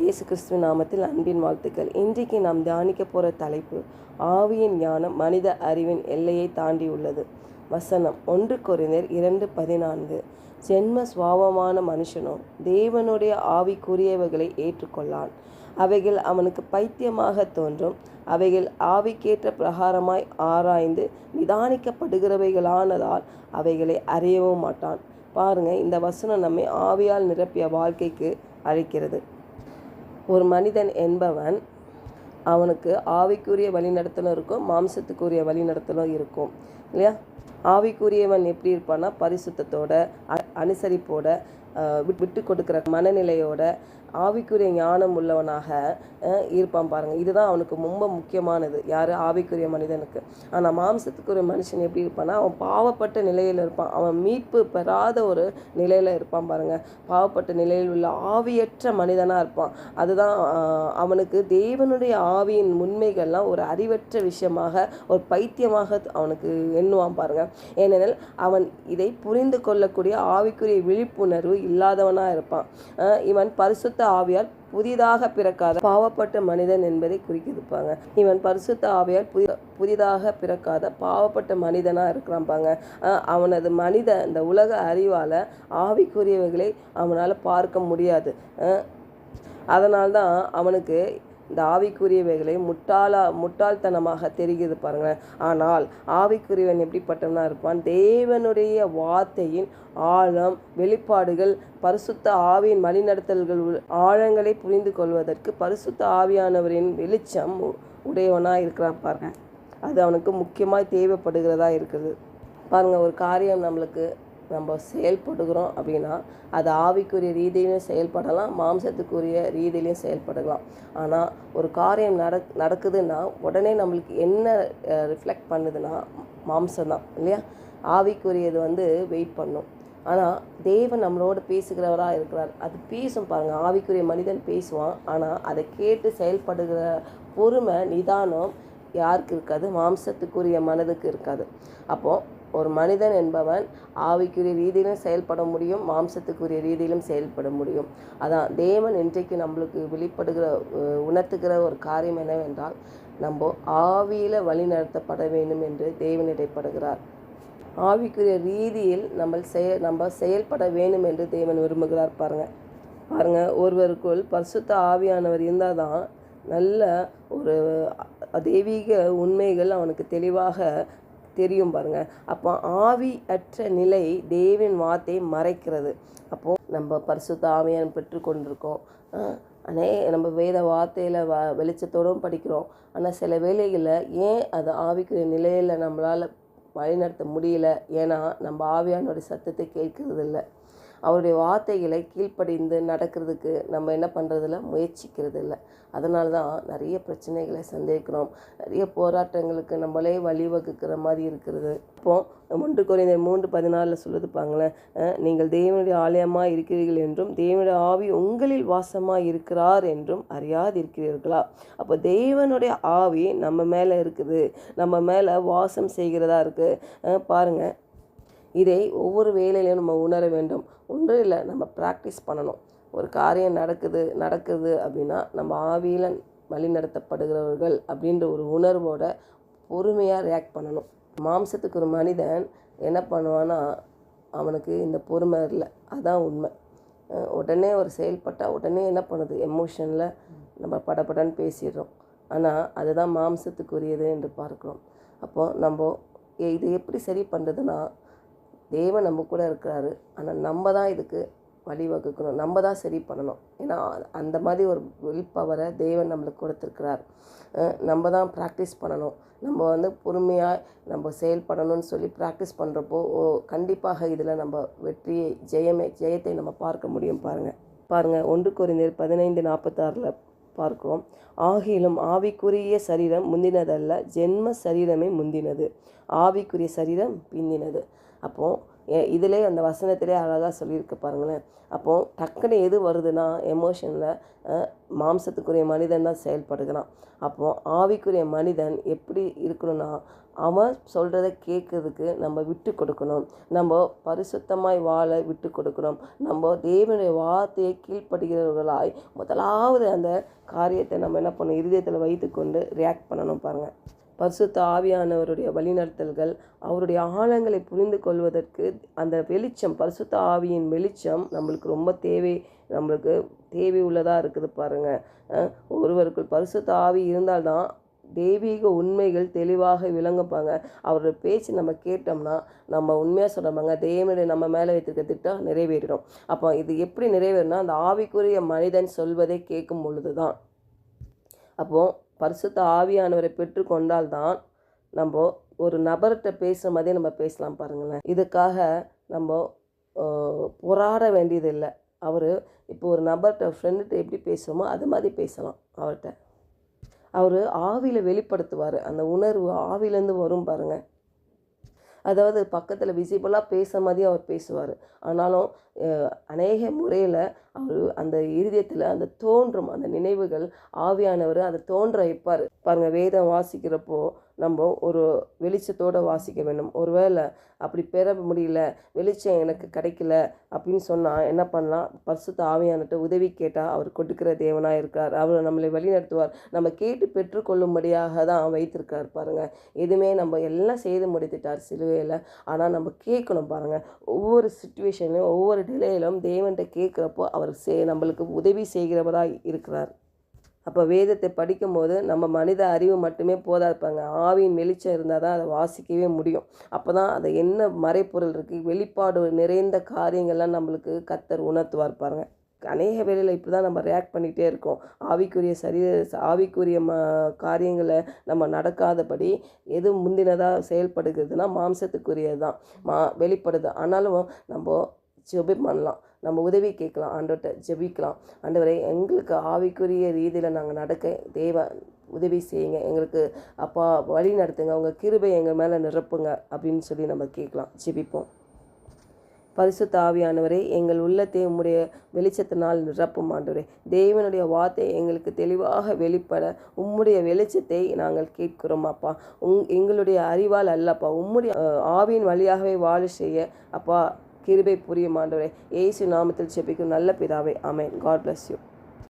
இயேசு கிறிஸ்துவ நாமத்தில் அன்பின் வாழ்த்துக்கள். இன்றைக்கு நாம் தியானிக்க போகிற தலைப்பு ஆவியின் ஞானம் மனித அறிவின் எல்லையை தாண்டி உள்ளது வசனம் ஒன்று குறைந்தர் இரண்டு பதினான்கு. ஜென்ம சுவாபமான மனுஷனோ தேவனுடைய ஆவிக்குரியவைகளை ஏற்றுக்கொள்ளான். அவைகள் அவனுக்கு பைத்தியமாக தோன்றும். அவைகள் ஆவிக்கேற்ற பிரகாரமாய் ஆராய்ந்து நிதானிக்கப்படுகிறவைகளானதால் அவைகளை அறியவும் மாட்டான். பாருங்க இந்த வசனம் நம்மை ஆவியால் நிரப்பிய வாழ்க்கைக்கு அழைக்கிறது. ஒரு மனிதன் என்பவன் அவனுக்கு ஆவிக்குரிய வழிநடத்தலும் இருக்கும் மாம்சத்துக்குரிய வழிநடத்தலும் இருக்கும். இல்லையா? ஆவிக்குரியவன் எப்படி இருப்பான்னா பரிசுத்தத்தோட அ- அனுசரிப்போட விட்டு கொடுக்குற மனநிலையோட ஆவிக்குரிய ஞானம் உள்ளவனாக இருப்பான் பாருங்கள் இதுதான் அவனுக்கு ரொம்ப முக்கியமானது. யார்? ஆவிக்குரிய மனிதனுக்கு. ஆனால் மாம்சத்துக்குரிய மனுஷன் எப்படி இருப்பான்னா அவன் பாவப்பட்ட நிலையில் இருப்பான். அவன் மீட்பு பெறாத ஒரு நிலையில் இருப்பான் பாருங்கள் பாவப்பட்ட நிலையில் உள்ள ஆவியற்ற மனிதனாக இருப்பான். அதுதான் அவனுக்கு தேவனுடைய ஆவியின் உண்மைகள்லாம் ஒரு அறிவற்ற விஷயமாக ஒரு பைத்தியமாக அவனுக்கு எண்ணுவான் பாருங்கள் ஏனெனில் அவன் இதை புரிந்து கொள்ளக்கூடிய ஆவிக்குரிய விழிப்புணர்வு இல்லாதவனாக இருப்பான். இவன் பரிசுத்த ஆவியால் புதிதாக பிறக்காத பாவப்பட்ட மனிதன் என்பதை குறிக்கிருப்பாங்க இவன் பரிசுத்த ஆவியால் புதி புதிதாக பிறக்காத பாவப்பட்ட மனிதனாக இருக்கிறான்பாங்க அவனது மனித இந்த உலக அறிவால் ஆவிக்குரியவைகளை அவனால் பார்க்க முடியாது. அதனால்தான் அவனுக்கு இந்த ஆவிக்குரியவைகளை முட்டாளா முட்டாள்தனமாக தெரிகிறது பாருங்களேன். ஆனால் ஆவிக்குரியவன் எப்படிப்பட்டவனா இருப்பான்? தேவனுடைய வார்த்தையின் ஆழம் வெளிப்பாடுகள் பரிசுத்த ஆவியின் வழிநடத்தல்கள் உள்- ஆழங்களை புரிந்து கொள்வதற்கு பரிசுத்த ஆவியானவரின் வெளிச்சம் உ- உடையவனாக இருக்கிறான் பாருங்க. அது அவனுக்கு முக்கியமாக தேவைப்படுகிறதா இருக்குது. பாருங்கள் ஒரு காரியம் நம்மளுக்கு நம்ம செயல்படுகிறோம் அப்படின்னா அது ஆவிக்குரிய ரீதியிலையும் செயல்படலாம் மாம்சத்துக்குரிய ரீதியிலையும் செயல்படலாம். ஆனால் ஒரு காரியம் நடக் நடக்குதுன்னா உடனே நம்மளுக்கு என்ன ரிஃப்ளெக்ட் பண்ணுதுன்னா மாம்சம் தான் இல்லையா? ஆவிக்குரியது வந்து வெயிட் பண்ணும். ஆனால் தேவன் நம்மளோட பேசுகிறவராக இருக்கிறார். அது பேசும் பாருங்கள் ஆவிக்குரிய மனிதன் பேசுவான். ஆனால் அதை கேட்டு செயல்படுகிற பொறுமை நிதானம் யாருக்கு இருக்காது? மாம்சத்துக்குரிய மனதுக்கு இருக்காது. அப்போது ஒரு மனிதன் என்பவன் ஆவிக்குரிய ரீதியிலும் செயல்பட முடியும் மாம்சத்துக்குரிய ரீதியிலும் செயல்பட முடியும். அதான் தேவன் இன்றைக்கு நம்மளுக்கு வெளிப்படுகிற உணர்த்துகிற ஒரு காரியம் என்னவென்றால் நம்ம ஆவியில் வழி நடத்தப்பட வேண்டும் என்று தேவன் இடைப்படுகிறார். ஆவிக்குரிய ரீதியில் நம்ம செய நம்ம செயல்பட வேண்டும் என்று தேவன் விரும்புகிறார் பாருங்கள் பாருங்கள் ஒருவருக்குள் பரிசுத்த ஆவியானவர் இருந்தால் தான் நல்ல ஒரு தெய்வீக உண்மைகள் அவனுக்கு தெளிவாக தெரியும் பாருங்க. அப்போ ஆவி அற்ற நிலை தேவின் வார்த்தையை மறைக்கிறது. அப்போ நம்ம பரிசுத்த ஆவியான் பெற்றுக்கொண்டிருக்கோம். அஹ் அனே நம்ம வேத வார்த்தையில் வ வெளிச்சத்தோடும் படிக்கிறோம். ஆனால் சில வேளைகளில் ஏன் அது ஆவிக்கிற நிலையில் நம்மளால் வழிநடத்த முடியல? ஏன்னா நம்ம ஆவியானோட சத்தத்தை கேட்கறது இல்லை அவருடைய வார்த்தைகளை கீழ்ப்படிந்து நடக்கிறதுக்கு நம்ம என்ன பண்ணுறதில்ல முயற்சிக்கிறது இல்லை அதனால தான் நிறைய பிரச்சனைகளை சந்திக்கிறோம். நிறைய போராட்டங்களுக்கு நம்மளே வழிவகுக்கிற மாதிரி இருக்கிறது. இப்போது ஒன்று குறைந்த மூன்று பதினாலில் சொல்லுது பாங்களேன் நீங்கள் தேவனுடைய ஆலயமாக இருக்கிறீர்கள் என்றும் தேவனுடைய ஆவி உங்களில் வாசமாக இருக்கிறார் என்றும் அறியாதிருக்கிறீர்களா? அப்போ தேவனுடைய ஆவி நம்ம மேலே இருக்குது. நம்ம மேலே வாசம் செய்கிறதா இருக்குது பாருங்கள் இதை ஒவ்வொரு வேலையிலையும் நம்ம உணர வேண்டும். ஒன்றும் இல்லை நம்ம ப்ராக்டிஸ் பண்ணணும். ஒரு காரியம் நடக்குது நடக்குது அப்படின்னா நம்ம ஆவியில் வழிநடத்தப்படுகிறவர்கள் அப்படின்ற ஒரு உணர்வோட பொறுமையாக ரியாக்ட் பண்ணணும். மாம்சத்துக்கு ஒரு மனிதன் என்ன பண்ணுவான்னா அவனுக்கு இந்த பொறுமை இல்லை. அதான் உண்மை. உடனே ஒரு செயல்பட்டால் உடனே என்ன பண்ணுது? எமோஷனில் நம்ம படபடன்னு பேசிடுறோம். ஆனால் அதுதான் மாம்சத்துக்குரியது என்று பார்க்குறோம். அப்போது நம்ம இதை எப்படி சரி பண்ணுறதுன்னா தேவன் நம்ம கூட இருக்கிறாரு. ஆனால் நம்ம தான் இதுக்கு வழிவகுக்கணும். நம்ம தான் சரி பண்ணணும். ஏன்னா அந்த மாதிரி ஒரு வில் பவரை தேவன் நம்மளுக்கு கொடுத்துருக்கிறார். நம்ம தான் ப்ராக்டிஸ் பண்ணணும். நம்ம வந்து பொறுமையாக நம்ம செயல்படணும்னு சொல்லி ப்ராக்டிஸ் பண்ணுறப்போ ஓ கண்டிப்பாக இதில் நம்ம வெற்றியை ஜெயமே ஜெயத்தை நம்ம பார்க்க முடியும் பாருங்கள் பாருங்கள் ஒன்று குறைந்தர் பதினைந்து நாற்பத்தாறில் பார்க்கிறோம். ஆகிலும் ஆவிக்குரிய சரீரம் முந்தினதல்ல ஜென்ம சரீரமே முந்தினது. ஆவிக்குரிய சரீரம் பிந்தினது. அப்போது எ- இதிலே அந்த வசனத்திலே அழகாக சொல்லியிருக்கு பாருங்களேன். அப்போது டக்குன்னு எது வருதுன்னா எமோஷனில் மாம்சத்துக்குரிய மனிதன் தான் செயல்படுகிறான். அப்போது ஆவிக்குரிய மனிதன் எப்படி இருக்கணும்னா அவன் சொல்கிறத கேட்கறதுக்கு நம்ம விட்டு கொடுக்கணும். நம்ம பரிசுத்தமாய் வாழ விட்டு கொடுக்கணும். நம்ம தேவனுடைய வார்த்தையை கீழ்ப்படுகிறவர்களாய் முதலாவது அந்த காரியத்தை நம்ம என்ன பண்ணணும் இருதயத்தில் வைத்துக்கொண்டு ரியாக்ட் பண்ணணும் பாருங்கள் பரிசுத்த ஆவியானவருடைய வழிநடத்தல்கள் அவருடைய ஆழங்களை புரிந்து கொள்வதற்கு அந்த வெளிச்சம் பரிசுத்த ஆவியின் வெளிச்சம் நம்மளுக்கு ரொம்ப தேவை நம்மளுக்கு தேவை உள்ளதாக இருக்குது பாருங்கள் ஒருவருக்குள் பரிசுத்த ஆவி இருந்தால்தான் தெய்வீக உண்மைகள் தெளிவாக விளங்குப்பாங்க அவரோட பேச்சு நம்ம கேட்டோம்னா நம்ம உண்மையாக சொல்கிறோமாங்க தெய்வனுடைய நம்ம மேலே வைத்திருக்க திட்டம் நிறைவேறிடும். அப்போ இது எப்படி நிறைவேறினா அந்த ஆவிக்குரிய மனிதன் சொல்வதை கேட்கும் பொழுது தான் அப்போது பரிசுத்த ஆவியானவரை பெற்றுக்கொண்டால் தான் நம்ம ஒரு நபர்கிட்ட பேசுகிற மாதிரியே நம்ம பேசலாம் பாருங்களேன். இதுக்காக நம்ம போராட வேண்டியதில்லை. அவர் இப்போ ஒரு நபர்கிட்ட ஃப்ரெண்டுகிட்ட எப்படி பேசுகிறோமோ அது மாதிரி பேசலாம் அவர்கிட்ட. அவர் ஆவியில் வெளிப்படுத்துவார். அந்த உணர்வு ஆவிலேருந்து வரும் பாருங்கள் அதாவது பக்கத்தில் விசிபிளாக பேச மாதிரி அவர் பேசுவார். ஆனாலும் அநேக முறையில் அவர் அந்த இருதயத்தில் அந்த தோன்றும் அந்த நினைவுகள் ஆவியானவர் அதை தோன்ற வைப்பார். பாருங்கள் வேதம் வாசிக்கிறப்போ நம்ம ஒரு வெளிச்சத்தோடு வாசிக்க வேண்டும். ஒருவேளை அப்படி பெற முடியல வெளிச்சம் எனக்கு கிடைக்கல அப்படின்னு சொன்னால் என்ன பண்ணலாம்? பரிசுத்த ஆவியானட்ட உதவி கேட்டால் அவர் கொடுக்கிற தேவனாக இருக்கார். அவர் நம்மளை வழிநடத்துவார். நம்ம கேட்டு பெற்றுக்கொள்ளும்படியாக தான் வைத்திருக்கார் பாருங்கள் எதுவுமே நம்ம எல்லாம் செய்து முடித்துட்டார் சிலுவையில். ஆனால் நம்ம கேட்கணும் பாருங்கள் ஒவ்வொரு சுச்சுவேஷன்லையும் ஒவ்வொரு டிலேயிலும் தேவன்கிட்ட கேட்குறப்போ அவர் சே நம்மளுக்கு உதவி செய்கிறவராக இருக்கிறார். அப்போ வேதத்தை படிக்கும்போது நம்ம மனித அறிவு மட்டுமே போதா இருப்பாங்க ஆவியின் வெளிச்சம் இருந்தால் தான் அதை வாசிக்கவே முடியும். அப்போ தான் அதை என்ன மறைப்பொருள் இருக்குது வெளிப்பாடு நிறைந்த காரியங்கள்லாம் நம்மளுக்கு கத்தர் உணர்த்துவார் பாருங்க. அநேக வேளையில் இப்படி தான் நம்ம ரியாக்ட் பண்ணிகிட்டே இருக்கோம். ஆவிக்குரிய சரீர ஆவிக்குரிய ம காரியங்களை நம்ம நடக்காதபடி எது முந்தினதாக செயல்படுகிறதுனா மாம்சத்துக்குரியது தான் மா வெளிப்படுது. ஆனாலும் நம்ம ஜெபம் பண்ணலாம். நம்ம உதவி கேட்கலாம் ஆண்டவர்கிட்ட ஜெபிக்கலாம். ஆண்டவரை எங்களுக்கு ஆவிக்குரிய ரீதியில் நாங்கள் நடக்க தேவ உதவி செய்யுங்க. எங்களுக்கு அப்பா வழி நடத்துங்க. உங்கள் கிருபை எங்கள் மேலே நிரப்புங்க அப்படின்னு சொல்லி நம்ம கேட்கலாம். ஜெபிப்போம். பரிசுத்த ஆவியானவரே எங்கள் உள்ளத்தை உம்முடைய வெளிச்சத்தினால் நிரப்பும் ஆண்டவரே. தேவனுடைய வார்த்தை எங்களுக்கு தெளிவாக வெளிப்பட உம்முடைய வெளிச்சத்தை நாங்கள் கேட்கிறோம் அப்பா. உங் எங்களுடைய அறிவால் அல்லப்பா உம்முடைய ஆவியின் வழியாகவே வாழ செய்ய அப்பா. கிருபை புரியும் ஆண்டவரே. ஏசு நாமத்தில் செபிக்கும் நல்ல பிதாவே. ஆமென். God bless you